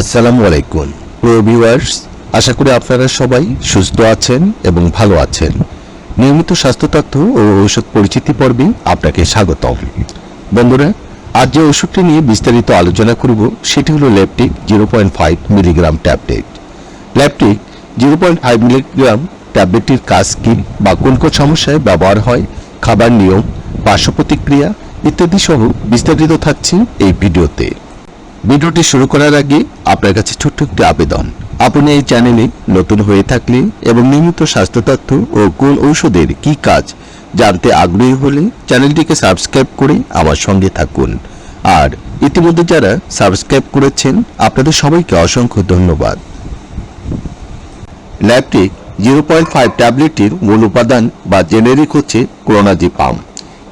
আসসালামু আলাইকুম। প্রিয় ভিউয়ার্স, আশা করি আপনারা সবাই সুস্থ আছেন এবং ভালো আছেন। নিয়মিত স্বাস্থ্য তথ্য ও ঔষধ পরিচিতি পর্বে আপনাকে স্বাগতম। বন্ধুরা, আজ যে ওষুধটি নিয়ে বিস্তারিত আলোচনা করব, সেটি হলো Laptic zero point five milligram tablet. Laptic zero point five milligram ট্যাবলেটটির কাজ কি বা কোন কোন সমস্যায় ব্যবহার হয়, খাবার নিয়ম, পার্শ্ব প্রতিক্রিয়া ইত্যাদি সহ বিস্তারিত থাকছে এই ভিডিওতে। ভিডিওটি শুরু করার আগে আপনার কাছে ছোট্ট একটি আবেদন। আপনি এই চ্যানেলে নতুন হয়ে থাকলে এবং নিয়মিত স্বাস্থ্য তথ্য ও কোন ঔষধের কি কাজ জানতে আগ্রহী হলে চ্যানেলটিকে সাবস্ক্রাইব করে আমার সঙ্গে থাকুন। আর ইতিমধ্যে যারা সাবস্ক্রাইব করেছেন, আপনাদের সবাইকে অসংখ্য ধন্যবাদ। ল্যাপটিক জিরো পয়েন্ট ফাইভ ট্যাবলেটটির মূল উপাদান বা জেনেরিক হচ্ছে ক্রোনাজিপাম।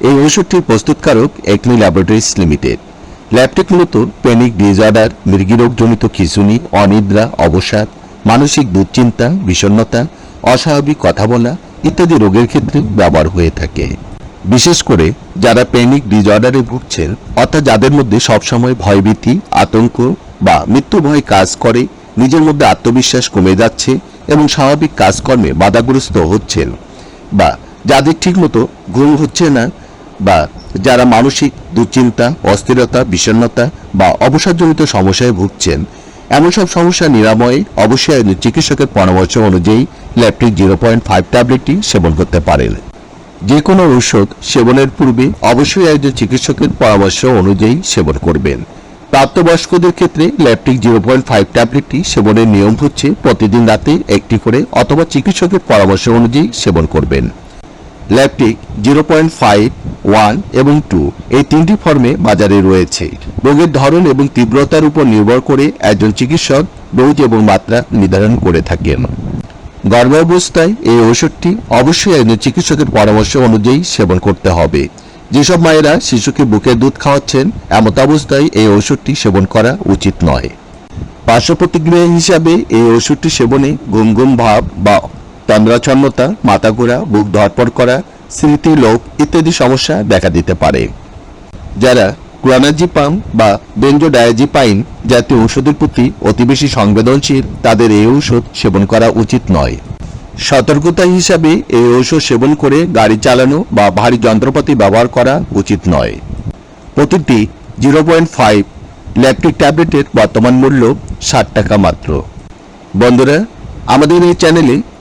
এই ওষুধটির প্রস্তুতকারক একনি ল্যাবরেটরিজ লিমিটেড ল্যাপটিক মূলত প্যানিক ডিসঅর্ডার মৃগীরোগজনিত খিঁচুনি, অনিদ্রা, অবসাদ, মানসিক দুশ্চিন্তা, বিষণ্ণতা, অস্বাভাবিক কথা বলা ইত্যাদি রোগের ক্ষেত্রে ব্যবহার হয়ে থাকে। বিশেষ করে যারা প্যানিক ডিসঅর্ডারে ভুগছেন, অর্থাৎ যাদের মধ্যে সবসময় ভয়ভীতি, আতঙ্ক বা মৃত্যু ভয় কাজ করে, নিজের মধ্যে আত্মবিশ্বাস কমে যাচ্ছে এবং স্বাভাবিক কাজকর্মে বাধাগ্রস্ত হচ্ছেন বা যাদের ঠিকমতো ঘুম হচ্ছে না বা যারা মানসিক দুশ্চিন্তা, অস্থিরতা, বিষণ্ণতা বা অবসাদজনিত সমস্যায় ভুগছেন, এমন সব সমস্যা নিরাময়ে অবশ্যই চিকিৎসকের পরামর্শ অনুযায়ী ল্যাপটিক জিরো পয়েন্ট ফাইভ ট্যাবলেটটি সেবন করতে পারেন। যে কোনো ঔষধ সেবনের পূর্বে অবশ্যই একজন চিকিৎসকের পরামর্শ অনুযায়ী সেবন করবেন। প্রাপ্তবয়স্কদের ক্ষেত্রে ল্যাপটিক জিরো পয়েন্ট ফাইভ ট্যাবলেটটি সেবনের নিয়ম হচ্ছে প্রতিদিন রাতে একটি করে অথবা চিকিৎসকের পরামর্শ অনুযায়ী সেবন করবেন। Laptic zero point five one এবং টু এই তিনটি ফর্মে বাজারে রয়েছে। রোগের ধরন এবং তীব্রতার উপর নির্ভর করে একজন চিকিৎসক ডোজ এবং মাত্রা নির্ধারণ করে থাকেন। গর্ভাবস্থায় এই ওষুধটি অবশ্যই একজন চিকিৎসকের পরামর্শ অনুযায়ী সেবন করতে হবে। যেসব মায়েরা শিশুকে বুকে দুধ খাওয়াচ্ছেন, এমত অবস্থায় এই ওষুধটি সেবন করা উচিত নয়। পার্শ্ব প্রতিক্রিয়া হিসাবে এই ওষুধটি সেবনে ঘুম ঘুম ভাব বা তন্দ্রাচ্ছন্নতা মাথা ঘোরা বুক ধরপড় করা, স্মৃতি লোক ইত্যাদি সমস্যা দেখা দিতে পারে। যারা ক্লোনাজিপাম বা বেঞ্জো বেঞ্জোডায়াজিপাইন জাতীয় ঔষধের প্রতি অতি বেশি সংবেদনশীল, তাদের এই ঔষধ সেবন করা উচিত নয়। সতর্কতা হিসাবে এই ঔষধ সেবন করে গাড়ি চালানো বা ভারী যন্ত্রপাতি ব্যবহার করা উচিত নয়। প্রতিটি জিরো পয়েন্ট ফাইভ ল্যাপটিক ট্যাবলেটের বর্তমান মূল্য ষাট টাকা মাত্র। বন্ধুরা, আমাদের এই চ্যানেলে